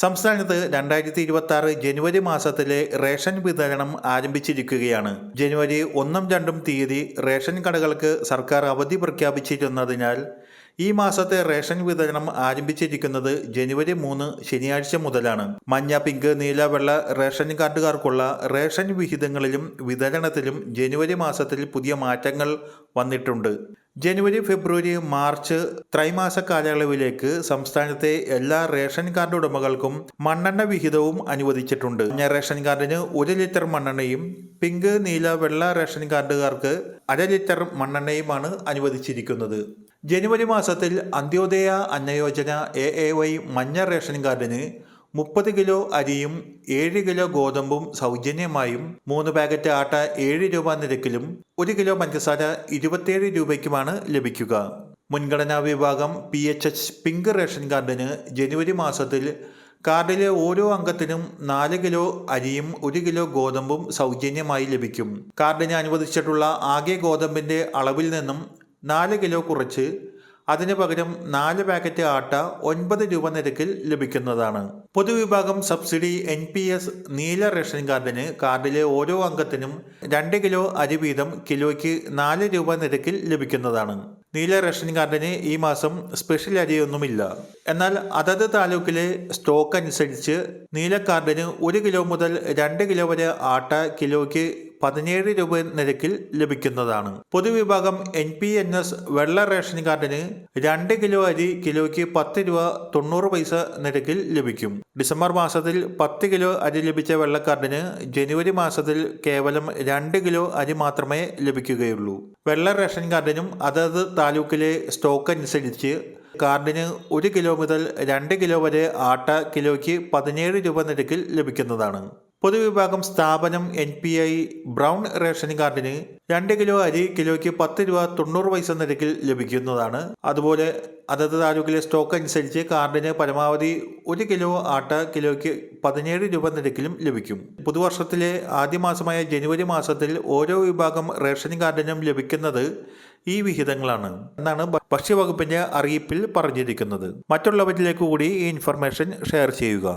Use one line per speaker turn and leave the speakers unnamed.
സംസ്ഥാനത്ത് രണ്ടായിരത്തി ഇരുപത്തി ആറ് ജനുവരി മാസത്തിലെ റേഷൻ വിതരണം ആരംഭിച്ചിരിക്കുകയാണ്. ജനുവരി ഒന്നും രണ്ടും തീയതി റേഷൻ കടകൾക്ക് സർക്കാർ അവധി പ്രഖ്യാപിച്ചിരുന്നതിനാൽ ഈ മാസത്തെ റേഷൻ വിതരണം ആരംഭിച്ചിരിക്കുന്നത് ജനുവരി മൂന്ന് ശനിയാഴ്ച മുതലാണ്. മഞ്ഞ പിങ്ക് നീല വെള്ള റേഷൻ കാർഡുകാർക്കുള്ള റേഷൻ വിഹിതങ്ങളിലും വിതരണത്തിലും ജനുവരി മാസത്തിൽ പുതിയ മാറ്റങ്ങൾ വന്നിട്ടുണ്ട്. ജനുവരി ഫെബ്രുവരി മാർച്ച് ത്രൈമാസ കാലയളവിലേക്ക് സംസ്ഥാനത്തെ എല്ലാ റേഷൻ കാർഡ് ഉടമകൾക്കും മണ്ണെണ്ണ വിഹിതവും അനുവദിച്ചിട്ടുണ്ട്. മഞ്ഞ റേഷൻ കാർഡിന് ഒരു ലിറ്റർ മണ്ണെണ്ണയും പിങ്ക് നീല വെള്ള റേഷൻ കാർഡുകാർക്ക് അര ലിറ്റർ മണ്ണെണ്ണയുമാണ് അനുവദിച്ചിരിക്കുന്നത്. ജനുവരി മാസത്തിൽ Antyodaya Anna Yojana A A Y മഞ്ഞ റേഷൻ കാർഡിന് മുപ്പത് കിലോ അരിയും ഏഴ് കിലോ ഗോതമ്പും സൗജന്യമായും മൂന്ന് പാക്കറ്റ് ആട്ട ഏഴ് രൂപ നിരക്കിലും ഒരു കിലോ പഞ്ചസാര ഇരുപത്തിയേഴ് രൂപയ്ക്കുമാണ് ലഭിക്കുക. മുൻഗണനാ വിഭാഗം P H H pink ration കാർഡിന് ജനുവരി മാസത്തിൽ കാർഡിലെ ഓരോ അംഗത്തിനും നാല് കിലോ അരിയും ഒരു കിലോ ഗോതമ്പും സൗജന്യമായി ലഭിക്കും. കാർഡിന് അനുവദിച്ചിട്ടുള്ള ആകെ ഗോതമ്പിന്റെ അളവിൽ നിന്നും നാല് കിലോ കുറച്ച് അതിന് പകരം നാല് പാക്കറ്റ് ആട്ട ഒൻപത് രൂപ നിരക്കിൽ ലഭിക്കുന്നതാണ്. പൊതുവിഭാഗം സബ്സിഡി എൻ പി എസ് നീല റേഷൻ കാർഡിന് കാർഡിലെ ഓരോ അംഗത്തിനും രണ്ട് കിലോ അരി വീതം കിലോയ്ക്ക് നാല് രൂപ നിരക്കിൽ ലഭിക്കുന്നതാണ്. നീല റേഷൻ കാർഡിന് ഈ മാസം സ്പെഷ്യൽ അരിയൊന്നുമില്ല. എന്നാൽ അതത് താലൂക്കിലെ സ്റ്റോക്ക് അനുസരിച്ച് നീല കാർഡിന് ഒരു കിലോ മുതൽ രണ്ട് കിലോ വരെ ആട്ട കിലോയ്ക്ക് പതിനേഴ് രൂപ നിരക്കിൽ ലഭിക്കുന്നതാണ്. പൊതുവിഭാഗം എൻ പി എൻ എസ് വെള്ള റേഷൻ കാർഡിന് രണ്ട് കിലോ അരി കിലോയ്ക്ക് പത്ത് രൂപ തൊണ്ണൂറ് പൈസ നിരക്കിൽ ലഭിക്കും. ഡിസംബർ മാസത്തിൽ പത്ത് കിലോ അരി ലഭിച്ച വെള്ളക്കാർഡിന് ജനുവരി മാസത്തിൽ കേവലം രണ്ട് കിലോ അരി മാത്രമേ ലഭിക്കുകയുള്ളൂ. വെള്ള റേഷൻ കാർഡിനും അതത് താലൂക്കിലെ സ്റ്റോക്ക് അനുസരിച്ച് കാർഡിന് ഒരു കിലോ മുതൽ രണ്ട് കിലോ വരെ ആട്ട കിലോയ്ക്ക് പതിനേഴ് രൂപ നിരക്കിൽ ലഭിക്കുന്നതാണ്. പൊതുവിഭാഗം സ്ഥാപനം N P I brown ration കാർഡിന് രണ്ട് കിലോ അരി കിലോയ്ക്ക് പത്ത് രൂപ തൊണ്ണൂറ് പൈസ നിരക്കിൽ ലഭിക്കുന്നതാണ്. അതുപോലെ അതത് താലൂക്കിലെ സ്റ്റോക്ക് അനുസരിച്ച് കാർഡിന് പരമാവധി ഒരു കിലോ ആട്ട കിലോയ്ക്ക് പതിനേഴ് രൂപ നിരക്കിലും ലഭിക്കും. പുതുവർഷത്തിലെ ആദ്യ മാസമായ ജനുവരി മാസത്തിൽ ഓരോ വിഭാഗം റേഷൻ കാർഡിനും ലഭിക്കുന്നത് ഈ വിഹിതങ്ങളാണ് എന്നാണ് ഭക്ഷ്യവകുപ്പിന്റെ അറിയിപ്പിൽ പറഞ്ഞിരിക്കുന്നത്. മറ്റുള്ളവരിലേക്ക് കൂടി ഈ ഇൻഫർമേഷൻ ഷെയർ ചെയ്യുക.